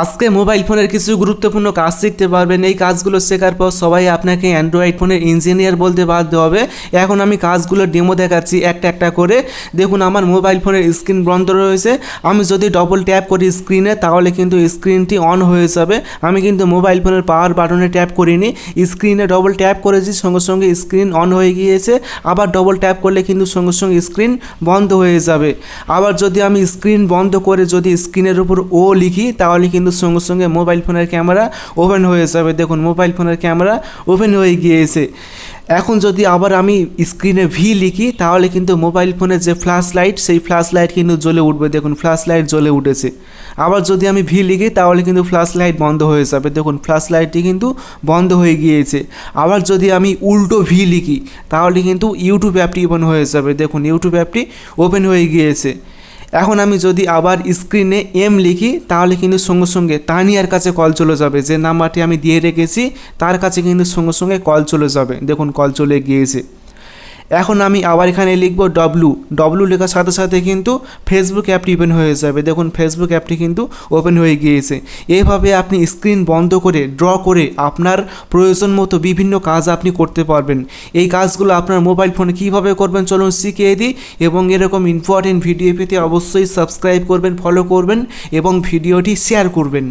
আজকে মোবাইল ফোনের কিছু গুরুত্বপূর্ণ কাজ শিখতে পারবেন। এই কাজগুলো শেখার পর সবাই আপনাকে অ্যান্ড্রয়েড ফোনের ইঞ্জিনিয়ার বলতে বাধ্য হবে। এখন আমি কাজগুলো ডেমো দেখাচ্ছি একটা একটা করে। দেখুন, আমার মোবাইল ফোনের স্ক্রিন বন্ধ রয়েছে। আমি যদি ডবল ট্যাপ করি স্ক্রিনে তাহলে কিন্তু স্ক্রিনটি অন হয়ে যাবে। আমি কিন্তু মোবাইল ফোনের পাওয়ার বাটনে ট্যাপ করিনি। স্ক্রিনে ডবল ট্যাপ করেছি, সঙ্গে সঙ্গে স্ক্রিন অন হয়ে গিয়েছে। আবার ডবল ট্যাপ করলে কিন্তু সঙ্গে সঙ্গে স্ক্রিন বন্ধ হয়ে যাবে। আবার যদি আমি স্ক্রিন বন্ধ করে যদি স্ক্রিনের উপর ও লিখি, তাহলে কিন্তু সঙ্গে সঙ্গে মোবাইল ফোনের ক্যামেরা ওপেন হয়ে যাবে। দেখুন মোবাইল ফোনের ক্যামেরা ওপেন হয়ে গিয়েছে। এখন যদি আবার আমি স্ক্রিনে ভি লিখি, তাহলে কিন্তু মোবাইল ফোনের যে ফ্ল্যাশ লাইট সেই ফ্ল্যাশ লাইট কিন্তু জ্বলে উঠবে। দেখুন ফ্ল্যাশ লাইট জ্বলে উঠেছে। আবার যদি আমি ভি লিখি, তাহলে কিন্তু ফ্ল্যাশ লাইট বন্ধ হয়ে যাবে। দেখুন ফ্ল্যাশ লাইটটি কিন্তু বন্ধ হয়ে গিয়েছে। আবার যদি আমি উল্টো ভি লিখি, তাহলে কিন্তু ইউটিউব অ্যাপটি ওপেন হয়ে যাবে। দেখুন ইউটিউব অ্যাপটি ওপেন হয়ে গিয়েছে। এখন আমি যদি আবার স্ক্রিনে এম লিখি, তাহলে কিন্তু সঙ্গে সঙ্গে তানিয়ার কাছে কল চলে যাবে। যে নাম্বারটি আমি দিয়ে রেখেছি, তার কাছে কিন্তু সঙ্গে সঙ্গে কল চলে যাবে। দেখুন কল চলে গিয়েছে। এখন আমি আবার এখানে লিখব ডব্লু ডব্লু লেখার সাথে সাথে কিন্তু ফেসবুক অ্যাপটি ওপেন হয়ে যাবে। দেখুন ফেসবুক অ্যাপটি কিন্তু ওপেন হয়ে গিয়েছে। এইভাবে আপনি স্ক্রিন বন্ধ করে ড্র করে আপনার প্রয়োজন মতো বিভিন্ন কাজ আপনি করতে পারবেন। এই কাজগুলো আপনার মোবাইল ফোনে কীভাবে করবেন চলুন শিখিয়ে দিই এবং এরকম ইম্পর্টেন্ট ভিডিও পেতে অবশ্যই সাবস্ক্রাইব করবেন ফলো করবেন এবং ভিডিওটি শেয়ার করবেন।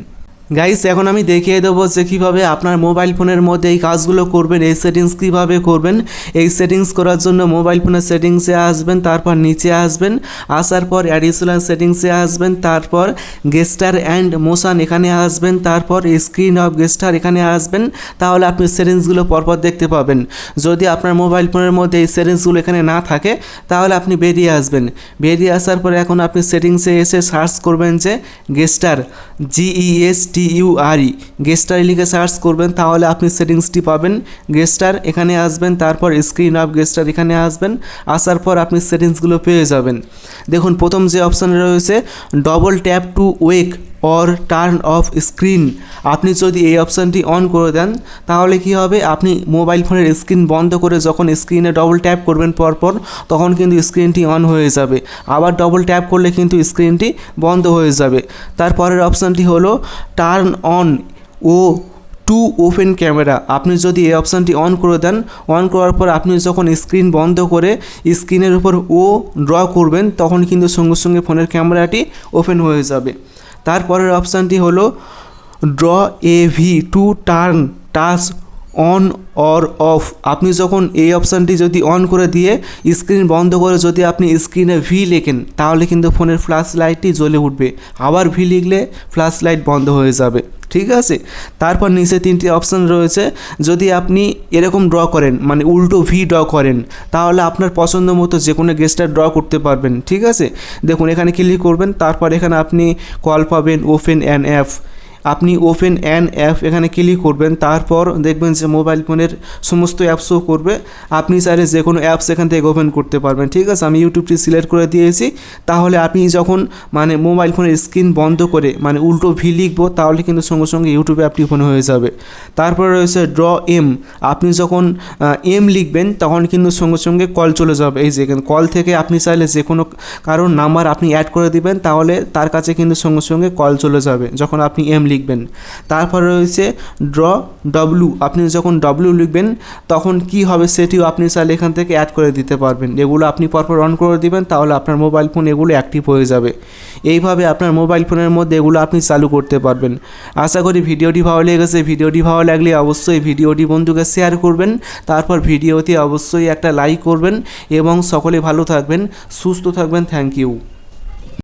গাইস এখন আমি দেখিয়ে দেবো যে কীভাবে আপনার মোবাইল ফোনের মধ্যে এই কাজগুলো করবেন, এই সেটিংস কীভাবে করবেন। এই সেটিংস করার জন্য মোবাইল ফোনের সেটিংসে আসবেন, তারপর নিচে আসবেন। আসার পর অ্যাডিশনাল সেটিংসে আসবেন, তারপর গেস্টার অ্যান্ড মোশন এখানে আসবেন, তারপর স্ক্রিন অফ গেস্টার এখানে আসবেন। তাহলে আপনি সেটিংসগুলো পরপর দেখতে পাবেন। যদি আপনার মোবাইল ফোনের মধ্যে এই সেটিংসগুলো এখানে না থাকে, তাহলে আপনি বেরিয়ে আসবেন। বেরিয়ে আসার পরে এখন আপনি সেটিংসে এসে সার্চ করবেন যে গেস্টার জিইএস টি ইউ আর ই গেস্টার লিখে সার্চ করবেন, তাহলে আপনি সেটিংসটি পাবেন। গেস্টার এখানে আসবেন, তারপর স্ক্রিন অফ গেস্টার এখানে আসবেন, আসার পর আপনি সেটিংসগুলো পেয়ে যাবেন। দেখুন, প্রথম যে অপশান রয়েছে double tap to wake or turn off screen আপনি যদি এই অপশানটি অন করে দেন, তাহলে কি হবে? আপনি মোবাইল ফোনের স্ক্রিন বন্ধ করে যখন স্ক্রিনে ডবল ট্যাপ করবেন পরপর, তখন কিন্তু স্ক্রিনটি অন হয়ে যাবে। আবার ডবল ট্যাপ করলে কিন্তু স্ক্রিনটি বন্ধ হয়ে যাবে। তারপরের অপশানটি হলো টার্ন অন ও টু ওপেন ক্যামেরা আপনি যদি এই অপশানটি অন করে দেন অন করার পর আপনি যখন স্ক্রিন বন্ধ করে স্ক্রিনের উপর ও ড্র করবেন, তখন কিন্তু সঙ্গে সঙ্গে ফোনের ক্যামেরাটি ওপেন হয়ে যাবে। তারপরের অপশানটি হলো draw a V to turn touch on or off আপনি যখন এই অপশানটি যদি অন করে দিয়ে স্ক্রিন বন্ধ করে যদি আপনি স্ক্রিনে ভি লেখেন, তাহলে কিন্তু ফোনের ফ্ল্যাশ লাইটটি জ্বলে উঠবে। আবার ভি লিখলে ফ্ল্যাশ লাইট বন্ধ হয়ে যাবে। ঠিক আছে? তারপর নিচে তিনটি অপশান রয়েছে। যদি আপনি এরকম ড্র করেন মানে উল্টো ভি ড্র করেন, তাহলে আপনার পছন্দ মতো যে কোনো গেস্টার ড্র করতে পারবেন। ঠিক আছে? দেখুন, এখানে ক্লিক করবেন, তারপর এখানে আপনি কল পাবেন ওপেন অ্যান্ড অ্যাপ আপনি ওপেন অ্যান অ্যাপ এখানে ক্লিক করবেন, তারপর দেখবেন যে মোবাইল ফোনের সমস্ত অ্যাপসও করবে। আপনি চাইলে যে কোনো অ্যাপস এখান থেকে ওপেন করতে পারবেন, ঠিক আছে? আমি ইউটিউবটি সিলেক্ট করে দিয়েছি। তাহলে আপনি যখন মানে মোবাইল ফোনের স্ক্রিন বন্ধ করে মানে উল্টো ভি লিখব, তাহলে কিন্তু সঙ্গে সঙ্গে ইউটিউবে অ্যাপটি ওপেন হয়ে যাবে। তারপরে রয়েছে ড্র এম আপনি যখন এম লিখবেন, তখন কিন্তু সঙ্গে সঙ্গে কল চলে যাবে। এই যে কল থেকে আপনি চাইলে যে কোনো কারোর নাম্বার আপনি অ্যাড করে দিবেন, তাহলে তার কাছে কিন্তু সঙ্গে সঙ্গে কল চলে যাবে, যখন আপনি এম লিখবেন। তারপর রয়েছে ড্র ডব্লু আপনি যখন ডব্লু লিখবেন, তখন কি হবে সেটিও আপনি চাইলে এখান থেকে অ্যাড করে দিতে পারবেন। এগুলো আপনি পরপর অন করে দিবেন, তাহলে আপনার মোবাইল ফোন এগুলো অ্যাক্টিভ হয়ে যাবে। এইভাবে আপনার মোবাইল ফোনের মধ্যে এগুলো আপনি চালু করতে পারবেন। আশা করি ভিডিওটি ভালো লেগেছে। ভিডিওটি ভালো লাগলে অবশ্যই ভিডিওটি বন্ধুকে শেয়ার করবেন। তারপর ভিডিওতে অবশ্যই একটা লাইক করবেন এবং সকলে ভালো থাকবেন, সুস্থ থাকবেন। Thank you